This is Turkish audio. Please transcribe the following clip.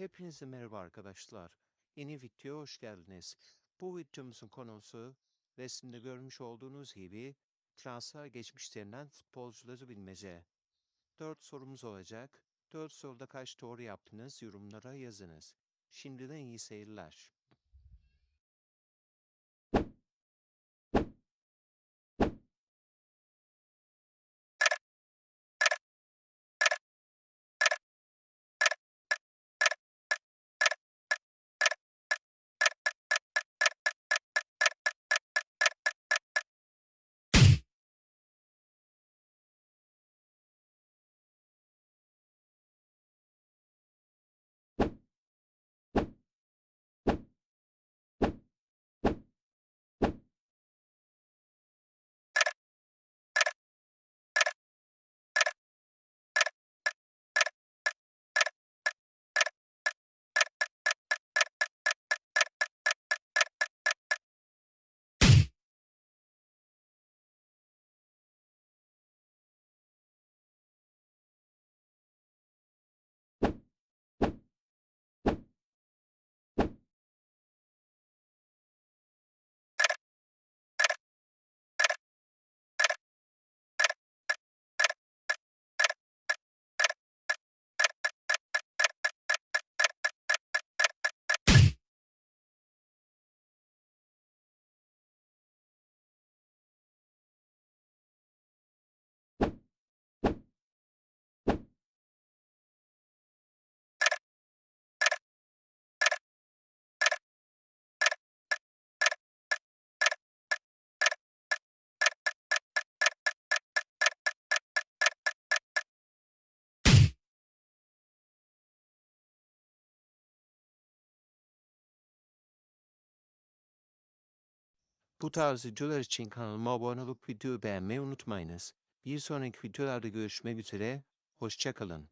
Hepinize merhaba arkadaşlar. Yeni videoya hoş geldiniz. Bu videomuzun konusu resimde görmüş olduğunuz gibi transfer geçmişlerinden futbolcuları bilmece. 4 sorumuz olacak. 4 soruda kaç doğru yaptınız yorumlara yazınız. Şimdiden iyi seyirler. Bu tarz videolar için kanalıma abone olup videoyu beğenmeyi unutmayınız. Bir sonraki videolarda görüşmek üzere. Hoşçakalın.